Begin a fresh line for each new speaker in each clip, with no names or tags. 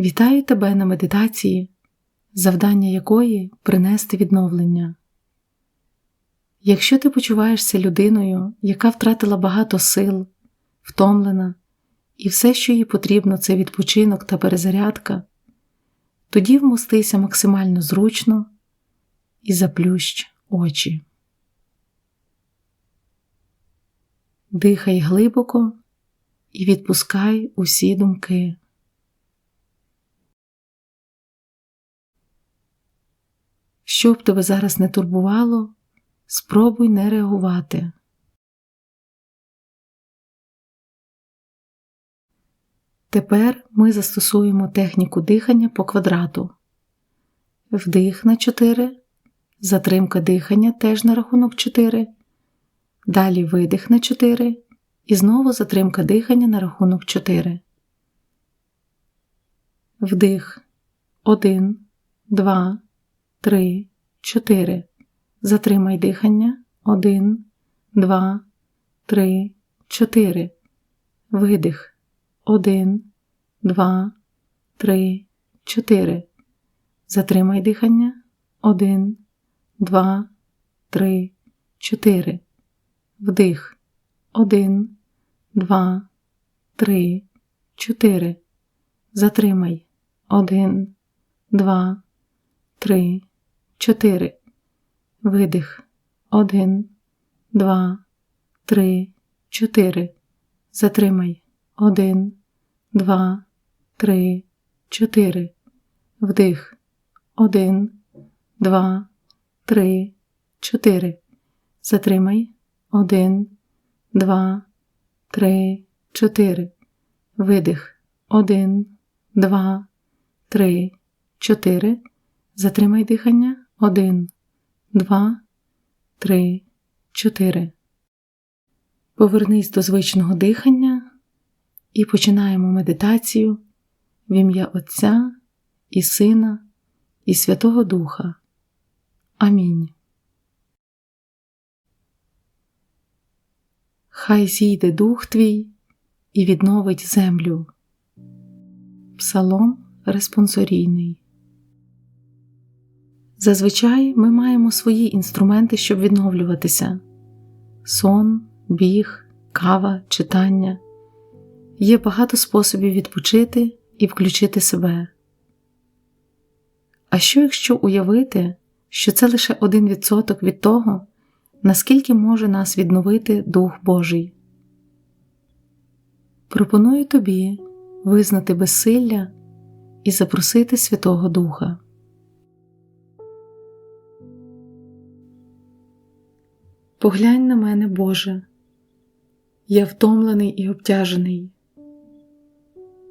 Вітаю тебе на медитації, завдання якої принести відновлення. Якщо ти почуваєшся людиною, яка втратила багато сил, втомлена, і все, що їй потрібно, це відпочинок та перезарядка, тоді вмостися максимально зручно і заплющ очі. Дихай глибоко і відпускай усі думки. Що б тебе зараз не турбувало, спробуй не реагувати. Тепер ми застосуємо техніку дихання по квадрату. Вдих на 4, затримка дихання теж на рахунок 4, далі видих на 4 і знову затримка дихання на рахунок 4. Вдих 1, 2, 3, 4. Затримай дихання 1, 2, 3, 4. Видих 1, 2, 3, 4. Затримай дихання 1, 2, 3, 4. Вдих 1, 2, 3, 4. Затримай 1, 2, 3, 4. Видих 1, 2, 3, 4. Затримай 1, 2, 3, 4. Вдих 1, 2, 3, 4. Затримай 1, 2, 3, 4. Видих 1, 2, 3, 4. Затримай дихання 1, 2, 3, 4. Повернись до звичного дихання і починаємо медитацію в ім'я Отця і Сина і Святого Духа. Амінь. Хай зійде дух твій і відновить землю. Псалом респонсорійний. Зазвичай ми маємо свої інструменти, щоб відновлюватися: сон, біг, кава, читання. Є багато способів відпочити і включити себе. А що якщо уявити, що це лише один відсоток від того, наскільки може нас відновити Дух Божий? Пропоную тобі визнати безсилля і запросити Святого Духа. Поглянь на мене, Боже, я втомлений і обтяжений.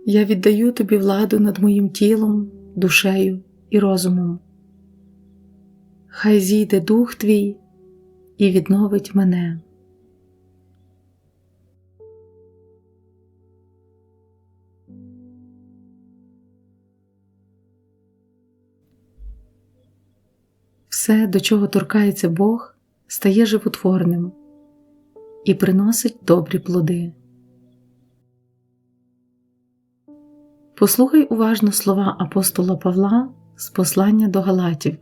Я віддаю тобі владу над моїм тілом, душею і розумом. Хай зійде дух твій і відновить мене. Все, до чого торкається Бог, стає животворним і приносить добрі плоди. Послухай уважно слова апостола Павла з послання до Галатів.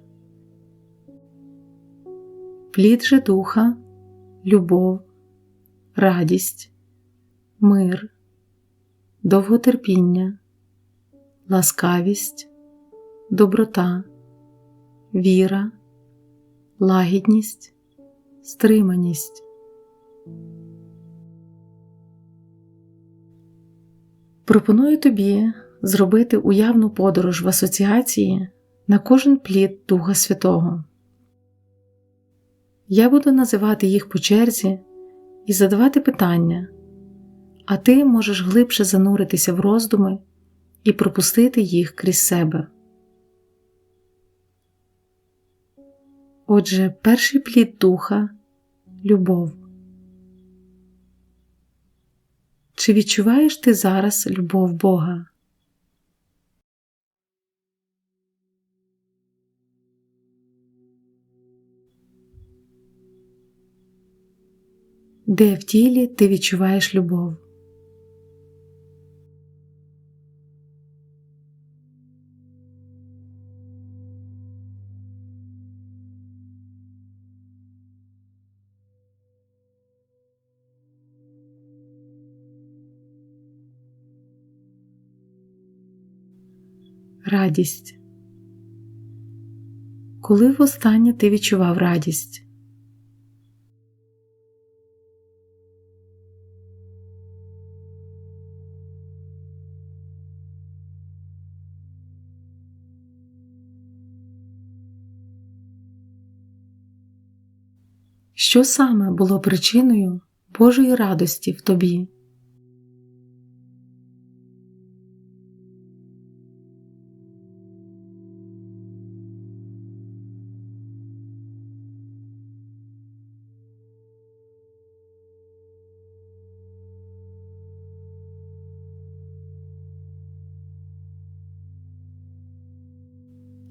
Плід же духа, любов, радість, мир, довготерпіння, ласкавість, доброта, віра, лагідність, стриманість. Пропоную тобі зробити уявну подорож в асоціації на кожен плід Духа Святого. Я буду називати їх по черзі і задавати питання, а ти можеш глибше зануритися в роздуми і пропустити їх крізь себе. Отже, перший плід духа любов. Чи відчуваєш ти зараз любов Бога? Де в тілі ти відчуваєш любов? Радість. Коли востаннє ти відчував радість? Що саме було причиною Божої радості в тобі?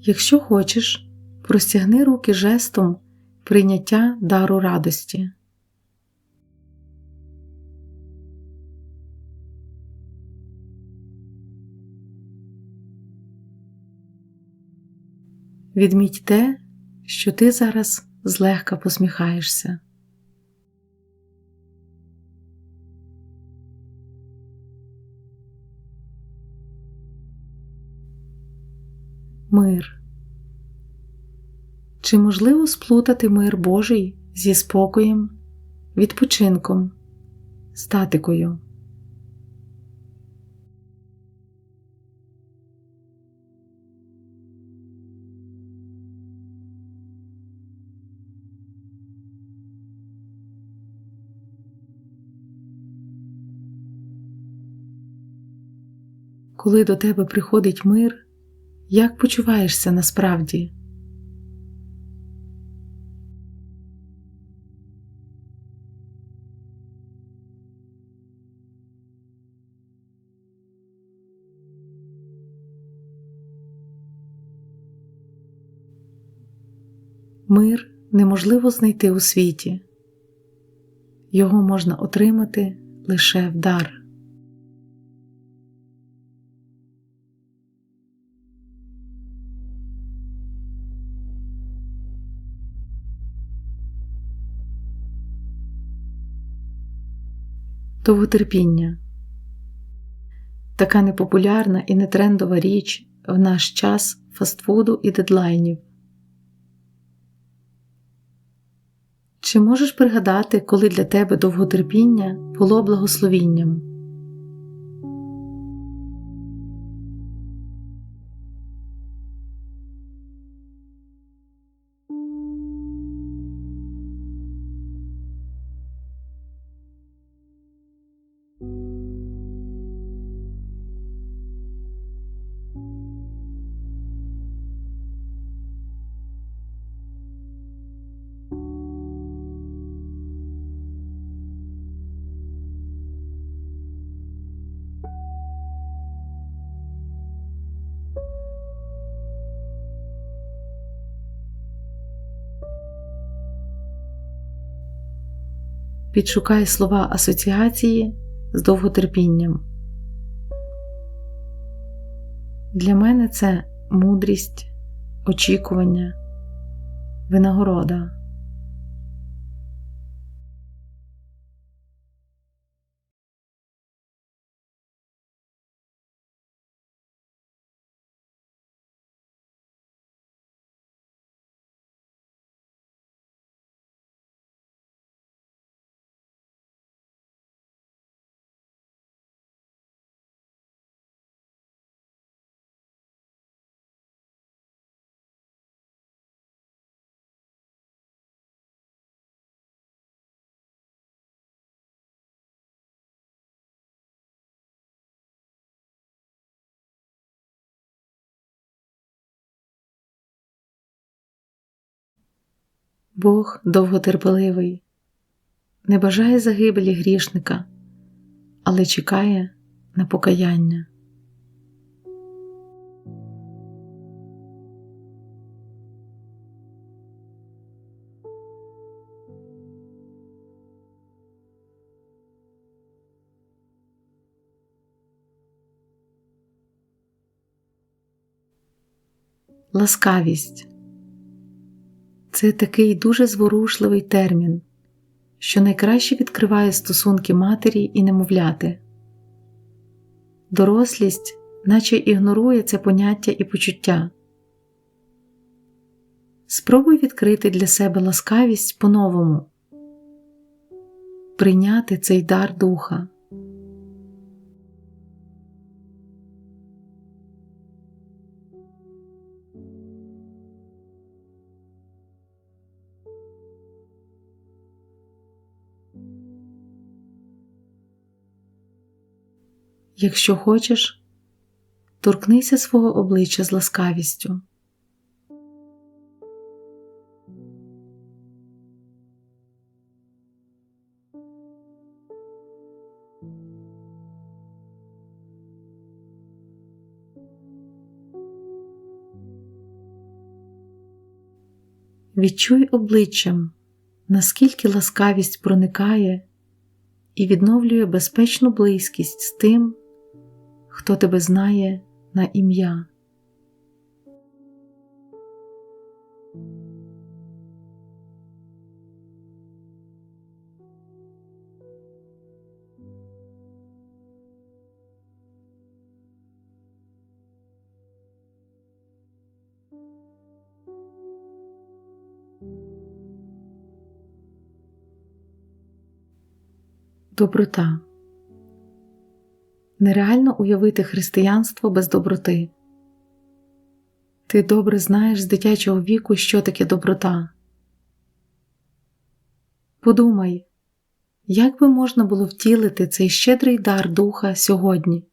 Якщо хочеш, простягни руки жестом прийняття дару радості. Відміть те, що ти зараз злегка посміхаєшся. Мир. Чи можливо сплутати мир Божий зі спокоєм, відпочинком, статикою? Коли до тебе приходить мир, як почуваєшся насправді? Мир неможливо знайти у світі, його можна отримати лише в дар. Довготерпіння така непопулярна і нетрендова річ в наш час фастфуду і дедлайнів. Чи можеш пригадати, коли для тебе довготерпіння було благословінням? Підшукай слова асоціації з довготерпінням. Для мене це мудрість, очікування, винагорода. Бог довготерпеливий, не бажає загибелі грішника, але чекає на покаяння. Ласкавість це такий дуже зворушливий термін, що найкраще відкриває стосунки матері і немовляти. Дорослість наче ігнорує це поняття і почуття. Спробуй відкрити для себе ласкавість по-новому, прийняти цей дар духа. Якщо хочеш, торкнися свого обличчя з ласкавістю. Відчуй обличчям, наскільки ласкавість проникає і відновлює безпечну близькість з тим, хто тебе знає на ім'я. Доброта Нереально уявити християнство без доброти. Ти добре знаєш з дитячого віку, що таке доброта. Подумай, як би можна було втілити цей щедрий дар духа сьогодні.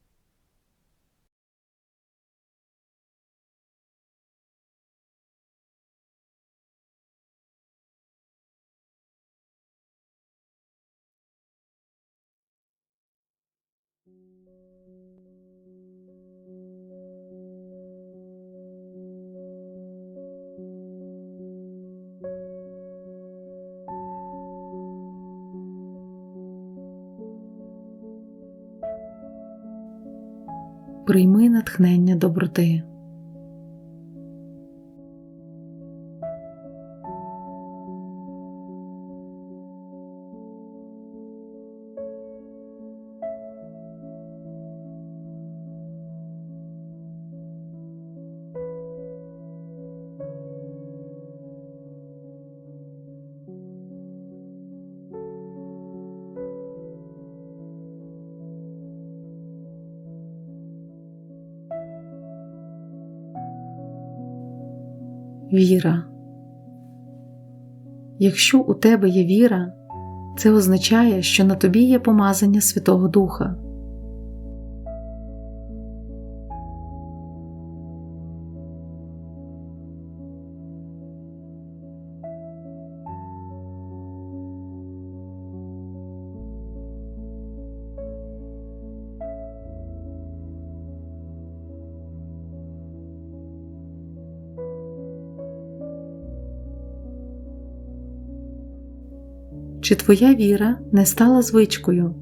Прийми натхнення доброти. Віра. Якщо у тебе є віра, це означає, що на тобі є помазання Святого Духа. Чи твоя віра не стала звичкою?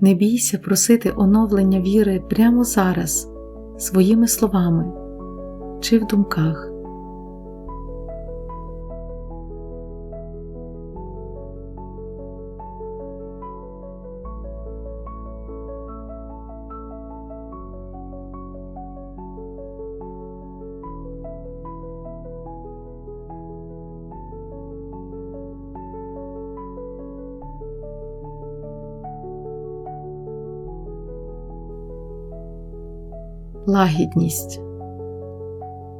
Не бійся просити оновлення віри прямо зараз своїми словами чи в думках. Лагідність.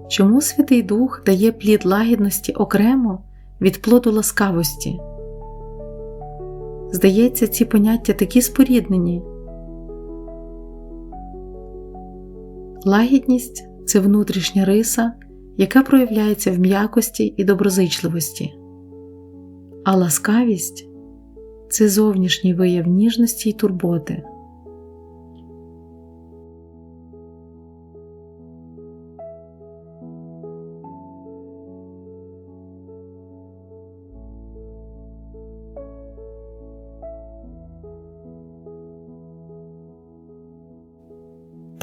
Чому Святий Дух дає плід лагідності окремо від плоду ласкавості? Здається, ці поняття такі споріднені. Лагідність це внутрішня риса, яка проявляється в м'якості і доброзичливості, а ласкавість це зовнішній вияв ніжності й турботи.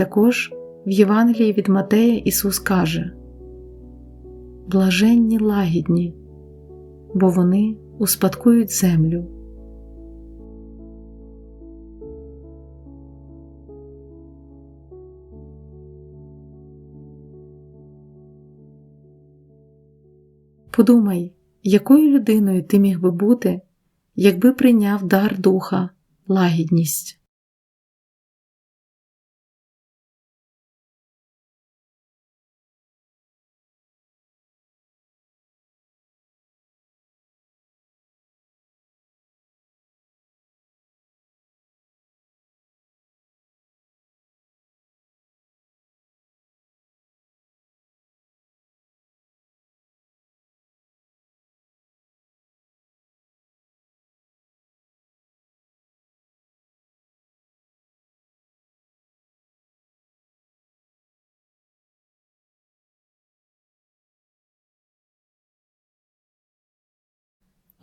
Також в Євангелії від Матея Ісус каже Блаженні лагідні, бо вони успадкують землю. Подумай, якою людиною ти міг би бути, якби прийняв дар духа, лагідність.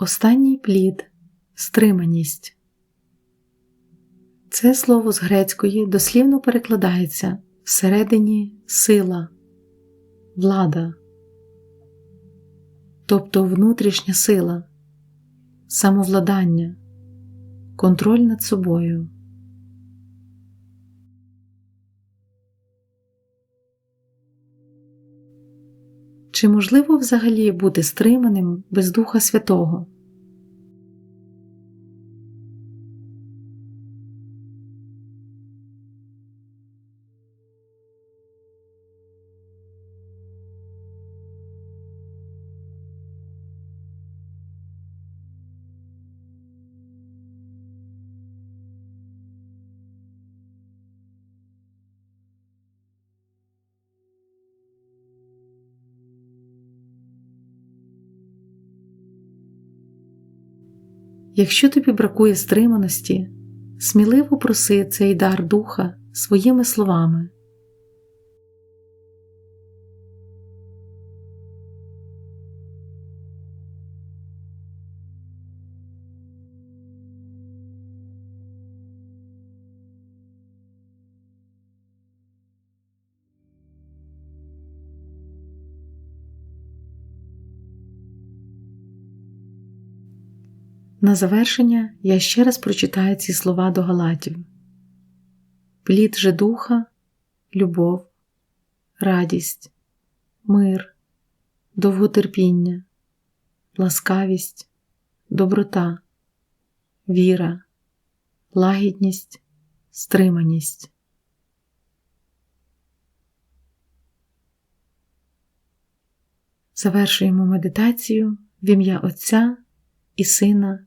Останній плід стриманість. Це слово з грецької дослівно перекладається всередині сила, влада, тобто внутрішня сила, самовладання, контроль над собою. Чи можливо взагалі бути стриманим без Духа Святого? Якщо тобі бракує стриманості, сміливо проси цей дар духа своїми словами. На завершення я ще раз прочитаю ці слова до Галатів: плід же духа, любов, радість, мир, довготерпіння, ласкавість, доброта, віра, лагідність, стриманість. Завершуємо медитацію в ім'я Отця і Сина